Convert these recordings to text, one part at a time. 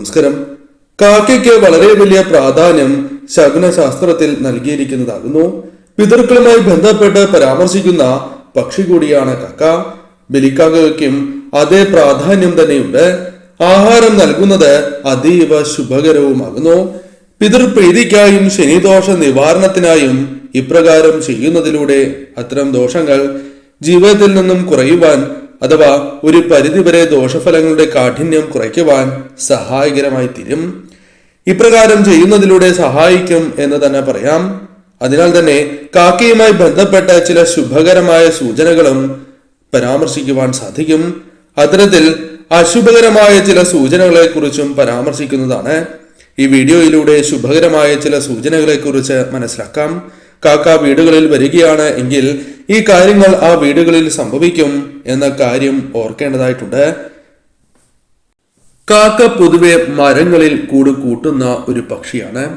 നമസ്കാരം. കാക്കയ്ക്ക് വളരെ വലിയ പ്രാധാന്യം ശകുനശാസ്ത്രത്തിൽ നൽകിയിരിക്കുന്നതാകുന്നു. പിതൃക്കളുമായി ബന്ധപ്പെട്ട് പരാമർശിക്കുന്ന പക്ഷി കൂടിയാണ് കാക്ക. ബലിക്കാക്കയ്ക്കും അതേ പ്രാധാന്യം തന്നെയുണ്ട്. ആഹാരം നൽകുന്നത് അതീവ ശുഭകരവുമാകുന്നു. പിതൃപ്രീതിക്കായും ശനിദോഷ നിവാരണത്തിനായും ഇപ്രകാരം ചെയ്യുന്നതിലൂടെ അത്തരം ദോഷങ്ങൾ ജീവിതത്തിൽ നിന്നും കുറയുവാൻ അഥവാ ഒരു പരിധിവരെ ദോഷഫലങ്ങളുടെ കാഠിന്യം കുറയ്ക്കുവാൻ സഹായകരമായി തീരും. ഇപ്രകാരം ചെയ്യുന്നതിലൂടെ സഹായിക്കും എന്ന് തന്നെ പറയാം. അതിനാൽ തന്നെ കാക്കയുമായി ബന്ധപ്പെട്ട ചില ശുഭകരമായ സൂചനകളും പരാമർശിക്കുവാൻ സാധിക്കും. അത്തരത്തിൽ അശുഭകരമായ ചില സൂചനകളെ കുറിച്ചും പരാമർശിക്കുന്നതാണ്. ഈ വീഡിയോയിലൂടെ ശുഭകരമായ ചില സൂചനകളെ കുറിച്ച് മനസ്സിലാക്കാം. കാക്ക വീടുകളിൽ വരികയാണ് എങ്കിൽ ഈ കാര്യങ്ങൾ ആ വീടുകളിൽ സംഭവിക്കും എന്ന കാര്യം ഓർക്കേണ്ടതായിട്ടുണ്ട്. കാക്ക പൊതുവെ മരങ്ങളിൽ കൂട് കൂട്ടുന്ന ഒരു പക്ഷിയാണ്.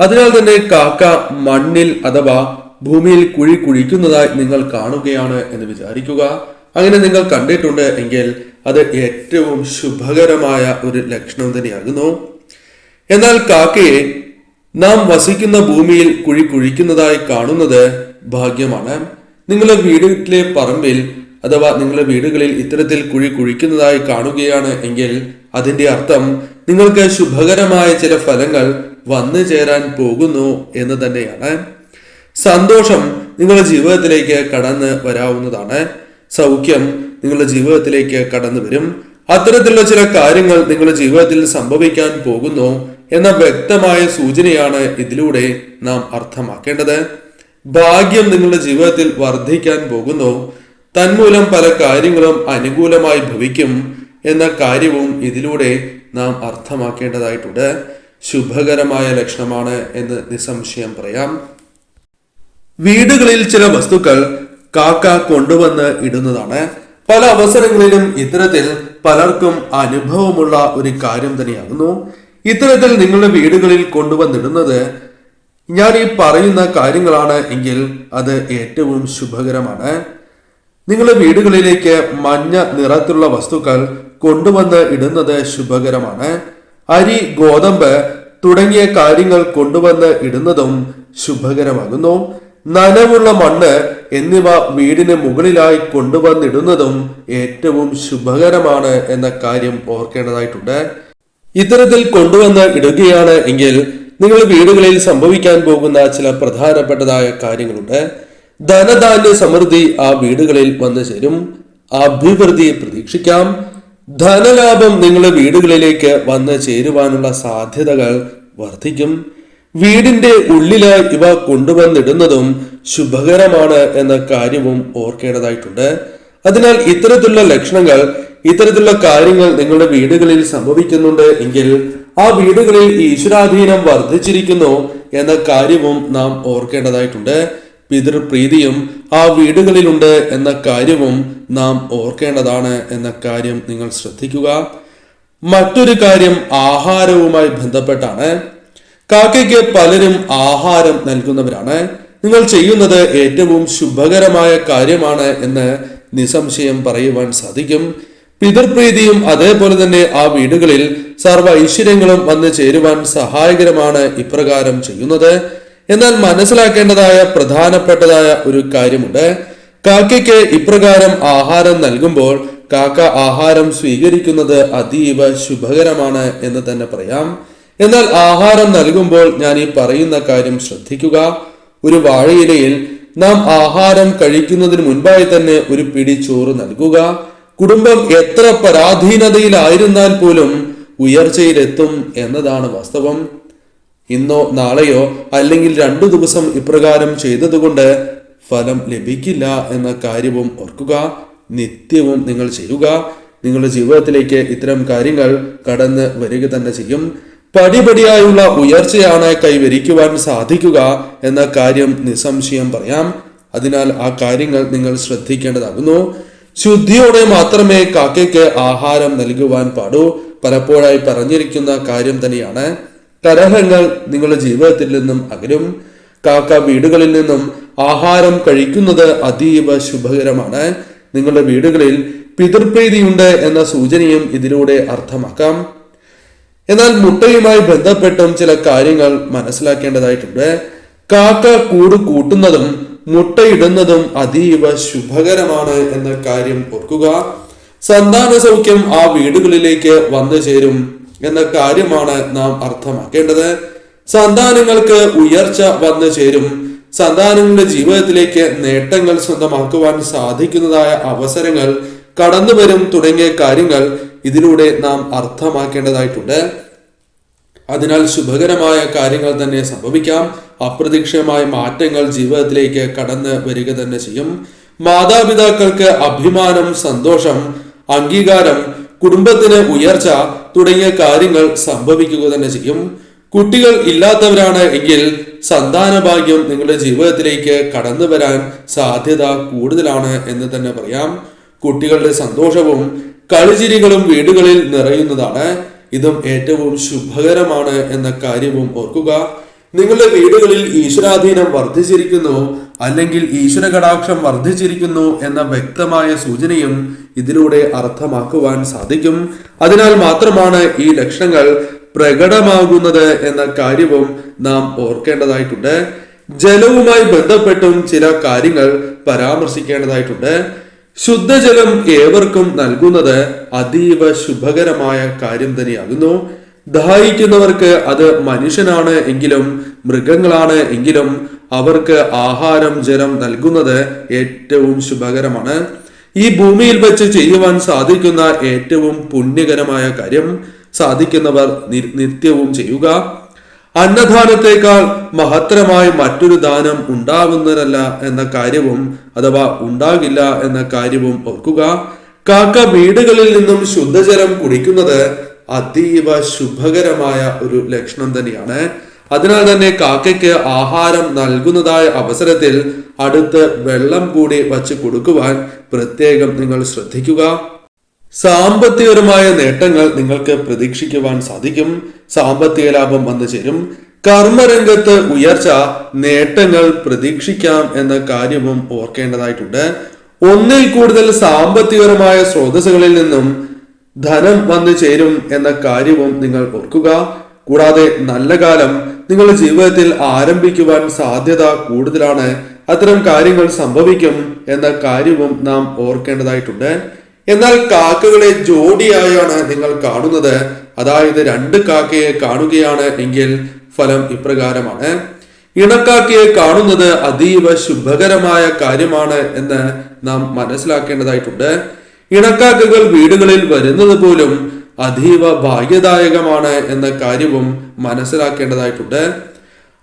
അതിനാൽ തന്നെ കാക്ക മണ്ണിൽ അഥവാ ഭൂമിയിൽ കുഴി കുഴിക്കുന്നതായി നിങ്ങൾ കാണുകയാണ് എന്ന് വിചാരിക്കുക. അങ്ങനെ നിങ്ങൾ കണ്ടിട്ടുണ്ട് എങ്കിൽ അത് ഏറ്റവും ശുഭകരമായ ഒരു ലക്ഷണം തന്നെയാകുന്നു. എന്നാൽ കാക്കയെ നാം വസിക്കുന്ന ഭൂമിയിൽ കുഴി കുഴിക്കുന്നതായി കാണുന്നത് ഭാഗ്യമാണ്. നിങ്ങളുടെ വീടുകളിലെ പറമ്പിൽ അഥവാ നിങ്ങളുടെ വീടുകളിൽ ഇത്തരത്തിൽ കുഴി കുഴിക്കുന്നതായി കാണുകയാണ് എങ്കിൽ അതിന്റെ അർത്ഥം നിങ്ങൾക്ക് ശുഭകരമായ ചില ഫലങ്ങൾ വന്നു ചേരാൻ പോകുന്നു എന്ന് തന്നെയാണ്. സന്തോഷം നിങ്ങളുടെ ജീവിതത്തിലേക്ക് കടന്ന് വരാവുന്നതാണ്. സൗഖ്യം നിങ്ങളുടെ ജീവിതത്തിലേക്ക് കടന്നു വരും. അത്തരത്തിലുള്ള ചില കാര്യങ്ങൾ നിങ്ങളുടെ ജീവിതത്തിൽ സംഭവിക്കാൻ പോകുന്നു. എന്ന വ്യക്തമായ സൂചനയാണ് ഇതിലൂടെ നാം അർത്ഥമാക്കേണ്ടത്. ഭാഗ്യം നിങ്ങളുടെ ജീവിതത്തിൽ വർദ്ധിക്കാൻ പോകുന്നു. തന്മൂലം പല കാര്യങ്ങളും അനുകൂലമായി ഭവിക്കും എന്ന കാര്യവും ഇതിലൂടെ നാം അർത്ഥമാക്കേണ്ടതായിട്ടുണ്ട്. ശുഭകരമായ ലക്ഷണമാണ് എന്ന് നിസ്സംശയം പറയാം. വീടുകളിൽ ചില വസ്തുക്കൾ കാക്ക കൊണ്ടുവന്ന് ഇടുന്നതാണ്. പല അവസരങ്ങളിലും ഇത്തരത്തിൽ പലർക്കും അനുഭവമുള്ള ഒരു കാര്യം തന്നെയാകുന്നു. ഇത്തരത്തിൽ നിങ്ങളുടെ വീടുകളിൽ കൊണ്ടുവന്നിടുന്നത് ഞാൻ ഈ പറയുന്ന കാര്യങ്ങളാണ് എങ്കിൽ അത് ഏറ്റവും ശുഭകരമാണ്. നിങ്ങളുടെ വീടുകളിലേക്ക് മഞ്ഞ നിറത്തിലുള്ള വസ്തുക്കൾ കൊണ്ടുവന്ന് ഇടുന്നത് ശുഭകരമാണ്. അരി ഗോതമ്പ് തുടങ്ങിയ കാര്യങ്ങൾ കൊണ്ടുവന്ന് ഇടുന്നതും ശുഭകരമാകുന്നു. നനവുള്ള മണ്ണ് എന്നിവ വീടിന് മുകളിലായി കൊണ്ടുവന്നിടുന്നതും ഏറ്റവും ശുഭകരമാണ് എന്ന കാര്യം ഓർക്കേണ്ടതായിട്ടുണ്ട്. ഇത്തരത്തിൽ കൊണ്ടുവന്ന് ഇടുകയാണ് എങ്കിൽ നിങ്ങൾ വീടുകളിൽ സംഭവിക്കാൻ പോകുന്ന ചില പ്രധാനപ്പെട്ടതായ കാര്യങ്ങളുണ്ട്. ധനധാന്യ സമൃദ്ധി ആ വീടുകളിൽ വന്നു ചേരും. അഭിവൃദ്ധി പ്രതീക്ഷിക്കാം. ധനലാഭം നിങ്ങളുടെ വീടുകളിലേക്ക് വന്ന് ചേരുവാനുള്ള സാധ്യതകൾ വർദ്ധിക്കും. വീടിന്റെ ഉള്ളിൽ ഇവ കൊണ്ടുവന്നിടുന്നതും ശുഭകരമാണ് എന്ന കാര്യവും ഓർക്കേണ്ടതായിട്ടുണ്ട്. അതിനാൽ ഇത്തരത്തിലുള്ള ലക്ഷണങ്ങൾ ഇത്തരത്തിലുള്ള കാര്യങ്ങൾ നിങ്ങളുടെ വീടുകളിൽ സംഭവിക്കുന്നുണ്ട് എങ്കിൽ ആ വീടുകളിൽ ഈശ്വരാധീനം വർദ്ധിച്ചിരിക്കുന്നു എന്ന കാര്യവും നാം ഓർക്കേണ്ടതായിട്ടുണ്ട്. പിതൃപ്രീതിയും ആ വീടുകളിലുണ്ട് എന്ന കാര്യവും നാം ഓർക്കേണ്ടതാണ് എന്ന കാര്യം നിങ്ങൾ ശ്രദ്ധിക്കുക. മറ്റൊരു കാര്യം ആഹാരവുമായി ബന്ധപ്പെട്ടാണ്. കാക്കയ്ക്ക് പലരും ആഹാരം നൽകുന്നവരാണ്. നിങ്ങൾ ചെയ്യുന്നത് ഏറ്റവും ശുഭകരമായ കാര്യമാണ് എന്ന് നിസ്സംശയം പറയുവാൻ സാധിക്കും. പിതൃപ്രീതിയും അതേപോലെ തന്നെ ആ വീടുകളിൽ സർവ ഐശ്വര്യങ്ങളും വന്നു ചേരുവാൻ സഹായകരമാണ് ഇപ്രകാരം ചെയ്യുന്നത്. എന്നാൽ മനസ്സിലാക്കേണ്ടതായ പ്രധാനപ്പെട്ടതായ ഒരു കാര്യമുണ്ട്. കാക്കയ്ക്ക് ഇപ്രകാരം ആഹാരം നൽകുമ്പോൾ കാക്ക ആഹാരം സ്വീകരിക്കുന്നത് അതീവ ശുഭകരമാണ് എന്ന് തന്നെ പറയാം. എന്നാൽ ആഹാരം നൽകുമ്പോൾ ഞാൻ ഈ പറയുന്ന കാര്യം ശ്രദ്ധിക്കുക. ഒരു വാഴയിലയിൽ നാം ആഹാരം കഴിക്കുന്നതിന് മുൻപായി തന്നെ ഒരു പിടി ചോറ് നൽകുക. കുടുംബം എത്ര പരാധീനതയിലായിരുന്നാൽ പോലും ഉയർച്ചയിലെത്തും എന്നതാണ് വാസ്തവം. ഇന്നോ നാളെയോ അല്ലെങ്കിൽ രണ്ടു ദിവസം ഇപ്രകാരം ചെയ്തതുകൊണ്ട് ഫലം ലഭിക്കില്ല എന്ന കാര്യവും ഓർക്കുക നിത്യവും നിങ്ങൾ ചെയ്യുക. നിങ്ങളുടെ ജീവിതത്തിലേക്ക് ഇത്തരം കാര്യങ്ങൾ കടന്ന് വരിക തന്നെ ചെയ്യും. പടിപടിയായുള്ള ഉയർച്ചയാണ് കൈവരിക്കുവാൻ സാധിക്കുക എന്ന കാര്യം നിസ്സംശയം പറയാം. അതിനാൽ ആ കാര്യങ്ങൾ നിങ്ങൾ ശ്രദ്ധിക്കേണ്ടതാകുന്നു. ശുദ്ധിയോടെ മാത്രമേ കാക്കയ്ക്ക് ആഹാരം നൽകുവാൻ പാടൂ. പലപ്പോഴായി പറഞ്ഞിരിക്കുന്ന കാര്യം തന്നെയാണ്. കലഹങ്ങൾ നിങ്ങളുടെ ജീവിതത്തിൽ നിന്നും അകലും. കാക്ക വീടുകളിൽ നിന്നും ആഹാരം കഴിക്കുന്നത് അതീവ ശുഭകരമാണ്. നിങ്ങളുടെ വീടുകളിൽ പിതൃപ്രീതിയുണ്ട് എന്ന സൂചനയും ഇതിലൂടെ അർത്ഥമാക്കാം. എന്നാൽ മുട്ടയുമായി ബന്ധപ്പെട്ടും ചില കാര്യങ്ങൾ മനസ്സിലാക്കേണ്ടതായിട്ടുണ്ട്. കാക്ക കൂട് കൂട്ടുന്നതും മുട്ടയിടുന്നതും അതീവ ശുഭകരമാണ് എന്ന കാര്യം ഓർക്കുക. സന്താന സൗഖ്യം ആ വീടുകളിലേക്ക് വന്നു ചേരും എന്ന കാര്യമാണ് നാം അർത്ഥമാക്കേണ്ടത്. സന്താനങ്ങൾക്ക് ഉയർച്ച വന്നു ചേരും. സന്താനങ്ങളുടെ ജീവിതത്തിലേക്ക് നേട്ടങ്ങൾ സ്വന്തമാക്കുവാൻ സാധിക്കുന്നതായ അവസരങ്ങൾ കടന്നു വരും തുടങ്ങിയ കാര്യങ്ങൾ ഇതിലൂടെ നാം അർത്ഥമാക്കേണ്ടതായിട്ടുണ്ട്. അതിനാൽ ശുഭകരമായ കാര്യങ്ങൾ തന്നെ സംഭവിക്കാം. അപ്രതീക്ഷിതമായ മാറ്റങ്ങൾ ജീവിതത്തിലേക്ക് കടന്ന് വരിക തന്നെ ചെയ്യും. മാതാപിതാക്കൾക്ക് അഭിമാനം സന്തോഷം അംഗീകാരം കുടുംബത്തിന് ഉയർച്ച തുടങ്ങിയ കാര്യങ്ങൾ സംഭവിക്കുക തന്നെ ചെയ്യും. കുട്ടികൾ ഇല്ലാത്തവരാണ് എങ്കിൽ സന്താന ഭാഗ്യം നിങ്ങളുടെ ജീവിതത്തിലേക്ക് കടന്നു വരാൻ സാധ്യത കൂടുതലാണ് എന്ന് തന്നെ പറയാം. കുട്ടികളുടെ സന്തോഷവും കളിചിരികളും വീടുകളിൽ നിറയുന്നതാണ്. ഇതും ഏറ്റവും ശുഭകരമാണ് എന്ന കാര്യവും ഓർക്കുക. നിങ്ങളുടെ വീടുകളിൽ ഈശ്വരാധീനം വർദ്ധിച്ചിരിക്കുന്നു അല്ലെങ്കിൽ ഈശ്വര കടാക്ഷം വർദ്ധിച്ചിരിക്കുന്നു എന്ന വ്യക്തമായ സൂചനയും ഇതിലൂടെ അർത്ഥമാക്കുവാൻ സാധിക്കും. അതിനാൽ മാത്രമാണ് ഈ ലക്ഷണങ്ങൾ പ്രകടമാകുന്നത് എന്ന കാര്യവും നാം ഓർക്കേണ്ടതായിട്ടുണ്ട്. ജലവുമായി ബന്ധപ്പെട്ടും ചില കാര്യങ്ങൾ പരാമർശിക്കേണ്ടതായിട്ടുണ്ട്. ശുദ്ധജലം ഏവർക്കും നൽകുന്നത് അതീവ ശുഭകരമായ കാര്യം തന്നെയാകുന്നു. ദാഹിക്കുന്നവർക്ക് അത് മനുഷ്യനാണ് എങ്കിലും മൃഗങ്ങളാണ് എങ്കിലും അവർക്ക് ആഹാരം ജലം നൽകുന്നത് ഏറ്റവും ശുഭകരമാണ്. ഈ ഭൂമിയിൽ വെച്ച് ചെയ്യുവാൻ സാധിക്കുന്ന ഏറ്റവും പുണ്യകരമായ കാര്യം സാധിക്കുന്നവർ നിത്യവും ചെയ്യുക. അന്നദാനത്തെക്കാൾ മഹത്തരമായ മറ്റൊരു ദാനം ഉണ്ടാകുന്നതല്ല എന്ന കാര്യവും അഥവാ ഉണ്ടാകില്ല എന്ന കാര്യവും ഓർക്കുക. കാക്ക വീടുകളിൽ നിന്നും ശുദ്ധജലം കുടിക്കുന്നത് അതീവ ശുഭകരമായ ഒരു ലക്ഷണം തന്നെയാണ്. അതിനാൽ തന്നെ കാക്കയ്ക്ക് ആഹാരം നൽകുന്നതായ അവസരത്തിൽ അടുത്ത് വെള്ളം കൂടി വച്ച് കൊടുക്കുവാൻ പ്രത്യേകം നിങ്ങൾ ശ്രദ്ധിക്കുക. സാമ്പത്തികപരമായ നേട്ടങ്ങൾ നിങ്ങൾക്ക് പ്രതീക്ഷിക്കുവാൻ സാധിക്കും. സാമ്പത്തിക ലാഭം വന്നു ചേരും. കർമ്മരംഗത്ത് ഉയർച്ച നേട്ടങ്ങൾ പ്രതീക്ഷിക്കാം എന്ന കാര്യവും ഓർക്കേണ്ടതായിട്ടുണ്ട്. ഒന്നിൽ കൂടുതൽ സാമ്പത്തികപരമായ സ്രോതസ്സുകളിൽ നിന്നും ധനം വന്നു ചേരും എന്ന കാര്യവും നിങ്ങൾ ഓർക്കുക. കൂടാതെ നല്ല കാലം നിങ്ങളുടെ ജീവിതത്തിൽ ആരംഭിക്കുവാൻ സാധ്യത കൂടുതലാണ്. അത്തരം കാര്യങ്ങൾ സംഭവിക്കും എന്ന കാര്യവും നാം ഓർക്കേണ്ടതായിട്ടുണ്ട്. എന്നാൽ കാക്കകളെ ജോഡിയായാണ് നിങ്ങൾ കാണുന്നത്. അതായത് രണ്ട് കാക്കയെ കാണുകയാണ് എങ്കിൽ ഫലം ഇപ്രകാരമാണ്. ഇണക്കാക്കയെ കാണുന്നത് അതീവ ശുഭകരമായ കാര്യമാണ് എന്ന് നാം മനസ്സിലാക്കേണ്ടതായിട്ടുണ്ട്. ഇണക്കാക്കകൾ വീടുകളിൽ വരുന്നത് പോലും അതീവ ഭാഗ്യദായകമാണ് എന്ന കാര്യവും മനസ്സിലാക്കേണ്ടതായിട്ടുണ്ട്.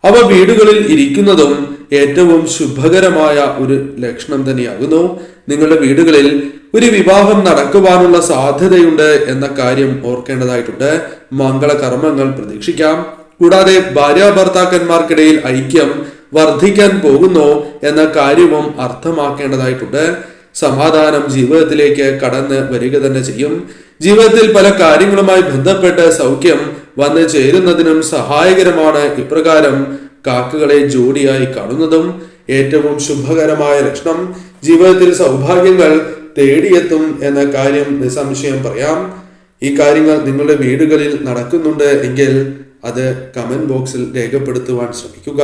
അവ വീടുകളിൽ ഇരിക്കുന്നതും ഏറ്റവും ശുഭകരമായ ഒരു ലക്ഷണം തന്നെയാകുന്നു. നിങ്ങളുടെ വീടുകളിൽ ഒരു വിവാഹം നടക്കുവാനുള്ള സാധ്യതയുണ്ട് എന്ന കാര്യം ഓർക്കേണ്ടതായിട്ടുണ്ട്. മംഗളകർമ്മങ്ങൾ പ്രതീക്ഷിക്കാം. കൂടാതെ ഭാര്യാഭർത്താക്കന്മാർക്കിടയിൽ ഐക്യം വർദ്ധിക്കാൻ പോകുന്നു എന്ന കാര്യവും അർത്ഥമാക്കേണ്ടതായിട്ടുണ്ട്. സമാധാനം ജീവിതത്തിലേക്ക് കടന്ന് വരിക തന്നെ ചെയ്യും. ജീവിതത്തിൽ പല കാര്യങ്ങളുമായി ബന്ധപ്പെട്ട് സൗഖ്യം വന്നു ചേരുന്നതിനും സഹായകരമാണ് ഇപ്രകാരം കാക്കകളെ ജോഡിയായി കാണുന്നതും ഏറ്റവും ശുഭകരമായ ലക്ഷണം. ജീവിതത്തിൽ സൗഭാഗ്യങ്ങൾ തേടിയെത്തും എന്ന കാര്യം നിസ്സംശയം പറയാം. ഈ കാര്യങ്ങൾ നിങ്ങളുടെ വീടുകളിൽ നടക്കുന്നുണ്ട് എങ്കിൽ അത് കമന്റ് ബോക്സിൽ രേഖപ്പെടുത്തുവാൻ ശ്രമിക്കുക.